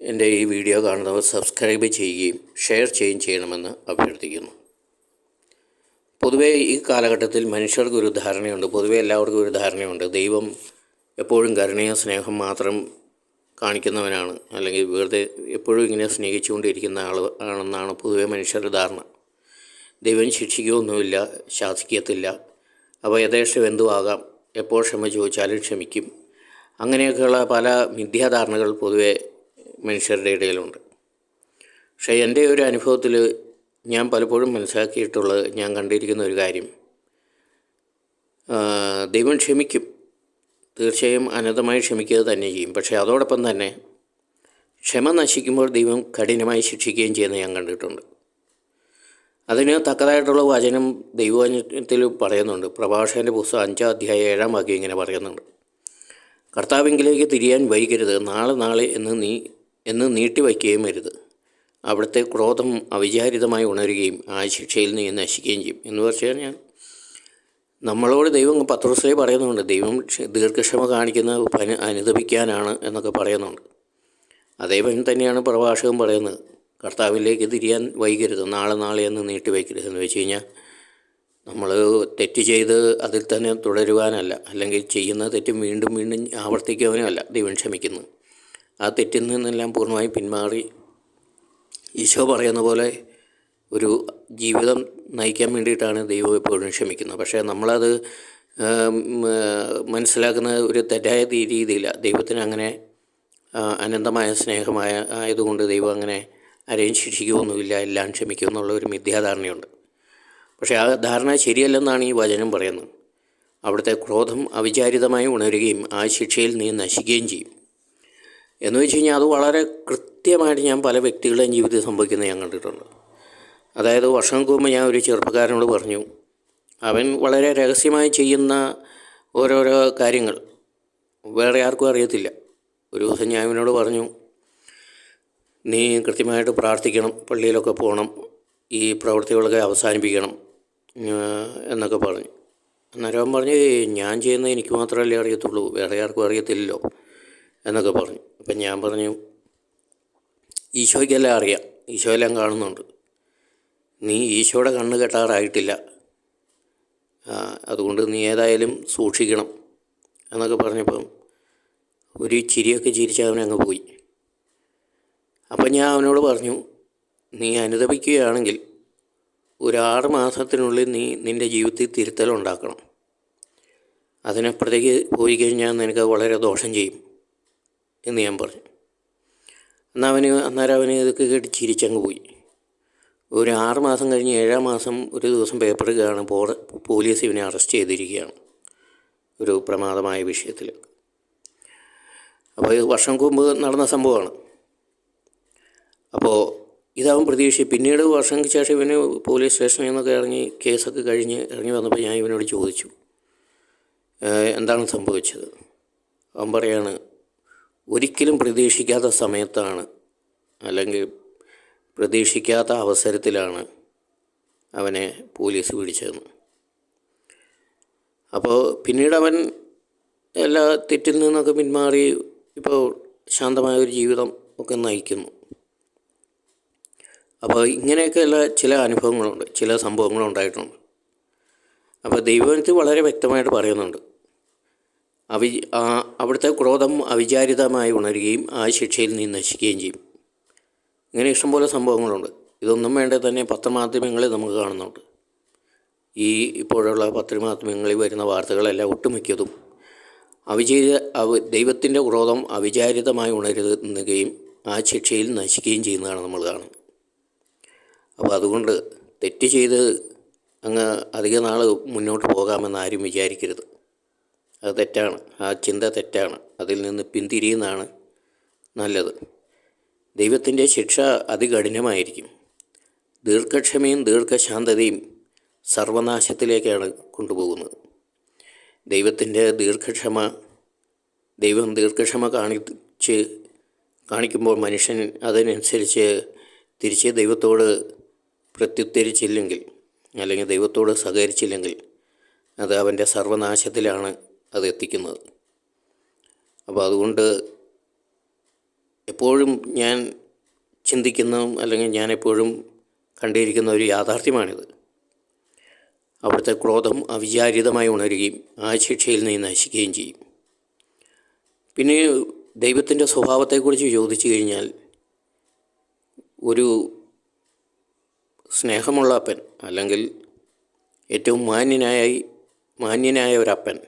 എന്റെ ഈ വീഡിയോ കാണുന്നവർ സബ്സ്ക്രൈബ് ചെയ്യുകയും ഷെയർ ചെയ്യുകയും ചെയ്യണമെന്ന് അഭ്യർത്ഥിക്കുന്നു. പൊതുവേ ഈ കാലഘട്ടത്തിൽ മനുഷ്യർക്ക് ഒരു ധാരണയുണ്ട്. പൊതുവേ എല്ലാവർക്കും ഒരു ധാരണയുണ്ട്. ദൈവം എപ്പോഴും കരുണയും സ്നേഹം മാത്രം കാണിക്കുന്നവനാണ്. അല്ലെങ്കിൽ വെറുതെ എപ്പോഴും ഇങ്ങനെ സ്നേഹിച്ചുകൊണ്ടിരിക്കുന്ന ആൾ ആണെന്നാണ് പൊതുവെ മനുഷ്യരുടെ ധാരണ. ദൈവം ശിക്ഷിക്കുകയൊന്നുമില്ല ശാസിക്കത്തില്ല. അപ്പോൾ യഥേഷ്ടം എന്തുവാകാം എപ്പോൾ ക്ഷമ ചോദിച്ചാലും ക്ഷമിക്കും. അങ്ങനെയൊക്കെയുള്ള പല മിഥ്യാധാരണകൾ പൊതുവെ മനുഷ്യരുടെ ഇടയിലുണ്ട്. പക്ഷേ എന്റെ ഒരു അനുഭവത്തിൽ ഞാൻ പലപ്പോഴും മനസ്സിലാക്കിയിട്ടുള്ളത് ഞാൻ കണ്ടിരിക്കുന്ന ഒരു കാര്യം. ദൈവം ക്ഷമിക്കും. തീർച്ചയായും അനന്തമായി ക്ഷമിക്കുക തന്നെ ചെയ്യും. പക്ഷേ അതോടൊപ്പം തന്നെ ക്ഷമ നശിക്കുമ്പോൾ ദൈവം കഠിനമായി ശിക്ഷിക്കുകയും ചെയ്യുന്ന ഞാൻ കണ്ടിട്ടുണ്ട്. അതിന് തക്കതായിട്ടുള്ള വചനം ദൈവവചനത്തിൽ പറയുന്നുണ്ട്. പ്രഭാഷകന്റെ പുസ്തകം അഞ്ചാം അധ്യായം ഏഴാം വാക്യം ഇങ്ങനെ പറയുന്നുണ്ട്. കർത്താവിങ്കിലേക്ക് തിരിയാൻ വൈകരുത്. നാളെ നാളെ എന്ന് നീ എന്ന് നീട്ടിവയ്ക്കുകയും വരുത് അവിടുത്തെ ക്രോധം അവിചാരിതമായി ഉണരുകയും ആ ശിക്ഷയിൽ നീ നശിക്കുകയും ചെയ്യും. എന്ന് വെച്ചാൽ ഞാൻ നമ്മളോട് ദൈവം പത്രോസിലെ പറയുന്നുണ്ട്. ദൈവം ദീർഘക്ഷമ കാണിക്കുന്ന പനി അനുദപിക്കാനാണ് എന്നൊക്കെ പറയുന്നുണ്ട്. അതേപോലെ തന്നെയാണ് പ്രഭാഷകൻ പറയുന്നത്. കർത്താവിലേക്ക് തിരിയാൻ വൈകരുത്. നാളെ നാളെ എന്ന് നീട്ടി വയ്ക്കരുത് എന്ന് വെച്ച് കഴിഞ്ഞാൽ നമ്മൾ തെറ്റ് ചെയ്ത് അതിൽ തന്നെ തുടരുവാനല്ല. അല്ലെങ്കിൽ ചെയ്യുന്ന തെറ്റും വീണ്ടും വീണ്ടും ആവർത്തിക്കുവാനുമല്ല ദൈവം ക്ഷമിക്കുന്നു. ആ തെറ്റിൽ നിന്നെല്ലാം പൂർണമായും പിന്മാറി. ഈശോ പറയുന്ന പോലെ ഒരു ജീവിതം നയിക്കാൻ വേണ്ടിയിട്ടാണ് ദൈവം എപ്പോഴും ക്ഷമിക്കുന്നത്. പക്ഷേ നമ്മളത് മനസ്സിലാക്കുന്ന ഒരു തെറ്റായ രീതിയില്ല. ദൈവത്തിന് അങ്ങനെ അനന്തമായ സ്നേഹമായ ആയതുകൊണ്ട് ദൈവം അങ്ങനെ ആരെയും ശിക്ഷിക്കുകയൊന്നുമില്ല. എല്ലാം ക്ഷമിക്കും എന്നുള്ള ഒരു മിഥ്യാധാരണയുണ്ട്. പക്ഷേ ആ ധാരണ ശരിയല്ലെന്നാണ് ഈ വചനം പറയുന്നത്. അവിടുത്തെ ക്രോധം അവിചാരിതമായി ഉണരുകയും ആ ശിക്ഷയിൽ നീ നശിക്കുകയും ചെയ്യും. എന്ന് വെച്ച് കഴിഞ്ഞാൽ അത് വളരെ കൃത്യമായിട്ട് ഞാൻ പല വ്യക്തികളുടെയും ജീവിതത്തിൽ സംഭവിക്കുന്നത് ഞാൻ കണ്ടിട്ടുണ്ട്. അതായത് വർഷങ്ങൾക്ക് മുമ്പ് ഞാൻ ഒരു ചെറുപ്പക്കാരനോട് പറഞ്ഞു അവൻ വളരെ രഹസ്യമായി ചെയ്യുന്ന ഓരോരോ കാര്യങ്ങൾ വേറെ ആർക്കും അറിയത്തില്ല. ഒരു ദിവസം ഞാൻ അവനോട് പറഞ്ഞു നീ കൃത്യമായിട്ട് പ്രാർത്ഥിക്കണം പള്ളിയിലൊക്കെ പോകണം ഈ പ്രവൃത്തികളൊക്കെ അവസാനിപ്പിക്കണം എന്നൊക്കെ പറഞ്ഞു. അന്നേരം പറഞ്ഞ് ഞാൻ ചെയ്യുന്നത് എനിക്ക് മാത്രമല്ലേ അറിയത്തുള്ളൂ വേറെ ആർക്കും അറിയത്തില്ലല്ലോ. എന്നൊക്കെ പറഞ്ഞു. അപ്പം ഞാൻ പറഞ്ഞു ഈശോയ്ക്കെല്ലാം അറിയാം. ഈശോ എല്ലാം കാണുന്നുണ്ട്. നീ ഈശോയുടെ കണ്ണ് കെട്ടാറായിട്ടില്ല. അതുകൊണ്ട് നീ ഏതായാലും സൂക്ഷിക്കണം എന്നൊക്കെ പറഞ്ഞപ്പം ഒരു ചിരിയൊക്കെ ചിരിച്ച് അവനങ്ങ് പോയി. അപ്പം ഞാൻ അവനോട് പറഞ്ഞു നീ അനുദപിക്കുകയാണെങ്കിൽ ഒരാറ് മാസത്തിനുള്ളിൽ നീ നിന്റെ ജീവിതത്തിൽ തിരുത്തലുണ്ടാക്കണം അതിനപ്പുറത്തേക്ക് പോയി കഴിഞ്ഞാൽ നിനക്ക് വളരെ ദോഷം ചെയ്യും. എന്ന് ഞാൻ പറഞ്ഞു. എന്നാൽ അവന് അന്നേരം അവന് ഇതൊക്കെ കേട്ട് ചിരിച്ചങ്ങ് പോയി. ഒരു ആറ് മാസം കഴിഞ്ഞ് ഏഴാം മാസം ഒരു ദിവസം പേപ്പർ കാണും പോലീസ് ഇവനെ അറസ്റ്റ് ചെയ്തിരിക്കുകയാണ് ഒരു പ്രമാദമായ വിഷയത്തിൽ. അപ്പോൾ ഇത് വർഷം മുമ്പ് നടന്ന സംഭവമാണ്. അപ്പോൾ ഇതാവും പ്രതീക്ഷ. പിന്നീട് വർഷങ്ങൾക്ക് ശേഷം ഇവന് പോലീസ് സ്റ്റേഷനിൽ നിന്നൊക്കെ ഇറങ്ങി കേസൊക്കെ കഴിഞ്ഞ് ഇറങ്ങി വന്നപ്പോൾ ഞാൻ ഇവനോട് ചോദിച്ചു എന്താണ് സംഭവിച്ചത്? അവൻ പറയാണ് ഒരിക്കലും പ്രതീക്ഷിക്കാത്ത സമയത്താണ് അല്ലെങ്കിൽ പ്രതീക്ഷിക്കാത്ത അവസരത്തിലാണ് അവനെ പോലീസ് പിടിച്ചതെന്ന്. അപ്പോൾ പിന്നീട് അവൻ എല്ലാ തെറ്റിൽ നിന്നൊക്കെ പിന്മാറി ഇപ്പോൾ ശാന്തമായ ഒരു ജീവിതം ഒക്കെ നയിക്കുന്നു. അപ്പോൾ ഇങ്ങനെയൊക്കെയുള്ള ചില അനുഭവങ്ങളുണ്ട് ചില സംഭവങ്ങളുണ്ടായിട്ടുണ്ട്. അപ്പോൾ ദൈവത്തിൽ വളരെ വ്യക്തമായിട്ട് പറയുന്നുണ്ട് അവി അവിടുത്തെ ക്രോധം അവിചാരിതമായി ഉണരുകയും ആ ശിക്ഷയിൽ നിന്ന് നശിക്കുകയും ചെയ്യും. ഇങ്ങനെ ഇഷ്ടംപോലെ സംഭവങ്ങളുണ്ട്. ഇതൊന്നും വേണ്ട തന്നെ പത്രമാധ്യമങ്ങളെ നമുക്ക് കാണുന്നുണ്ട്. ഈ ഇപ്പോഴുള്ള പത്രമാധ്യമങ്ങളിൽ വരുന്ന വാർത്തകളെല്ലാം ഒട്ടുമിക്കതും അവിചാരിത അവ ദൈവത്തിന്റെ ക്രോധം അവിചാരിതമായി ഉണരുകയും ആ ശിക്ഷയിൽ നശിക്കുകയും ചെയ്യുന്നതാണ് നമ്മൾ കാണുന്നത്. അപ്പോൾ അതുകൊണ്ട് തെറ്റ് ചെയ്ത് അങ്ങ് അധിക നാൾ മുന്നോട്ട് പോകാമെന്ന് ആരും വിചാരിക്കരുത്. അത് തെറ്റാണ്. ആ ചിന്ത തെറ്റാണ്. അതിൽ നിന്ന് പിന്തിരിയുന്നതാണ് നല്ലത്. ദൈവത്തിന്റെ ശിക്ഷ അതികഠിനമായിരിക്കും. ദീർഘക്ഷമയും ദീർഘശാന്തതയും സർവനാശത്തിലേക്കാണ് കൊണ്ടുപോകുന്നത്. ദൈവത്തിന്റെ ദീർഘക്ഷമ ദൈവം ദീർഘക്ഷമ കാണിച്ച് കാണിക്കുമ്പോൾ മനുഷ്യൻ അതിനനുസരിച്ച് തിരിച്ച് ദൈവത്തോട് പ്രത്യുത്തരിച്ചില്ലെങ്കിൽ അല്ലെങ്കിൽ ദൈവത്തോട് സഹകരിച്ചില്ലെങ്കിൽ അത് അവന്റെ സർവനാശത്തിലാണ് അത് എത്തിക്കുന്നത് അപ്പോൾ അതുകൊണ്ട് എപ്പോഴും ഞാൻ ചിന്തിക്കുന്നതും അല്ലെങ്കിൽ ഞാൻ എപ്പോഴും കണ്ടിരിക്കുന്ന ഒരു യാഥാർത്ഥ്യമാണിത്. അവിടുത്തെ ക്രോധം അവിചാരിതമായി ഉണരുകയും ആ ശിക്ഷയിൽ നിന്ന് നശിക്കുകയും ചെയ്യും. പിന്നെ ദൈവത്തിന്റെ സ്വഭാവത്തെക്കുറിച്ച് ചോദിച്ചു കഴിഞ്ഞാൽ ഒരു സ്നേഹമുള്ള അപ്പൻ അല്ലെങ്കിൽ ഏറ്റവും മാന്യനായ മാന്യനായ ഒരപ്പൻ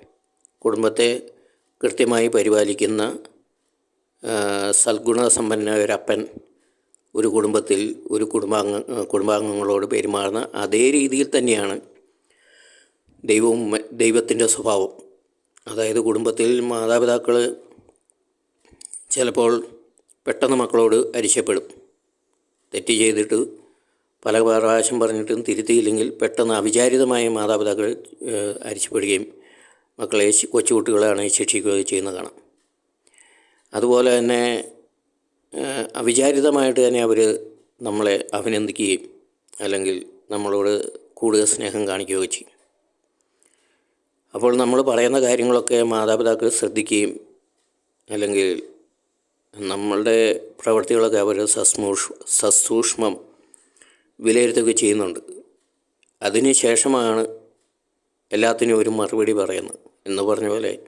കുടുംബത്തെ കൃത്യമായി പരിപാലിക്കുന്ന സൽഗുണ സൽഗുണസമ്പന്നനായ ഒരപ്പൻ ഒരു കുടുംബത്തിൽ ഒരു കുടുംബാംഗ കുടുംബാംഗങ്ങളോട് പെരുമാറുന്ന അതേ രീതിയിൽ തന്നെയാണ് ദൈവവും ദൈവത്തിന്റെ സ്വഭാവം. അതായത് കുടുംബത്തിൽ മാതാപിതാക്കൾ ചിലപ്പോൾ പെട്ടെന്ന് മക്കളോട് അരിശപ്പെടും. തെറ്റ് ചെയ്തിട്ട് പല പ്രാവശ്യം പറഞ്ഞിട്ടും തിരുത്തിയില്ലെങ്കിൽ പെട്ടെന്ന് അവിചാരിതമായ മാതാപിതാക്കൾ അരിശപ്പെടുകയും മക്കളെ കൊച്ചുകുട്ടികളെയാണ് ശിക്ഷിക്കുകയോ ചെയ്യുന്നത് കാണാം. അതുപോലെ തന്നെ അവിചാരിതമായിട്ട് തന്നെ അവർ നമ്മളെ അഭിനന്ദിക്കുകയും അല്ലെങ്കിൽ നമ്മളോട് കൂടുതൽ സ്നേഹം കാണിക്കുകയോ ചെയ്യും. അപ്പോൾ നമ്മൾ പറയുന്ന കാര്യങ്ങളൊക്കെ മാതാപിതാക്കൾ ശ്രദ്ധിക്കുകയും അല്ലെങ്കിൽ നമ്മളുടെ പ്രവർത്തികളൊക്കെ അവർ സസ്മൂഷ് സസൂക്ഷ്മം വിലയിരുത്തുകയൊക്കെ ചെയ്യുന്നുണ്ട്. അതിന് ശേഷമാണ് എല്ലാത്തിനും ഒരു മറുപടി പറയുന്നത്. എന്ന് പറഞ്ഞ പോലെ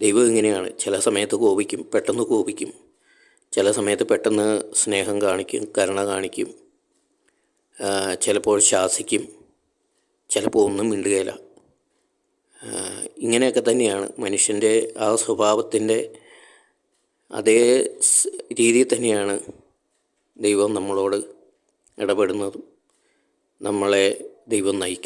ദൈവം ഇങ്ങനെയാണ്. ചില സമയത്ത് കോപിക്കും പെട്ടെന്ന് കോപിക്കും. ചില സമയത്ത് പെട്ടെന്ന് സ്നേഹം കാണിക്കും കരുണ കാണിക്കും. ചിലപ്പോൾ ശാസിക്കും. ചിലപ്പോൾ ഒന്നും മിണ്ടുകയില്ല. ഇങ്ങനെയൊക്കെ തന്നെയാണ് മനുഷ്യന്റെ ആ സ്വഭാവത്തിന്റെ അതേ രീതിയിൽ തന്നെയാണ് ദൈവം നമ്മളോട് ഇടപെടുന്നതും. നമ്മളെ ദൈവം നയിക്കുന്നത്.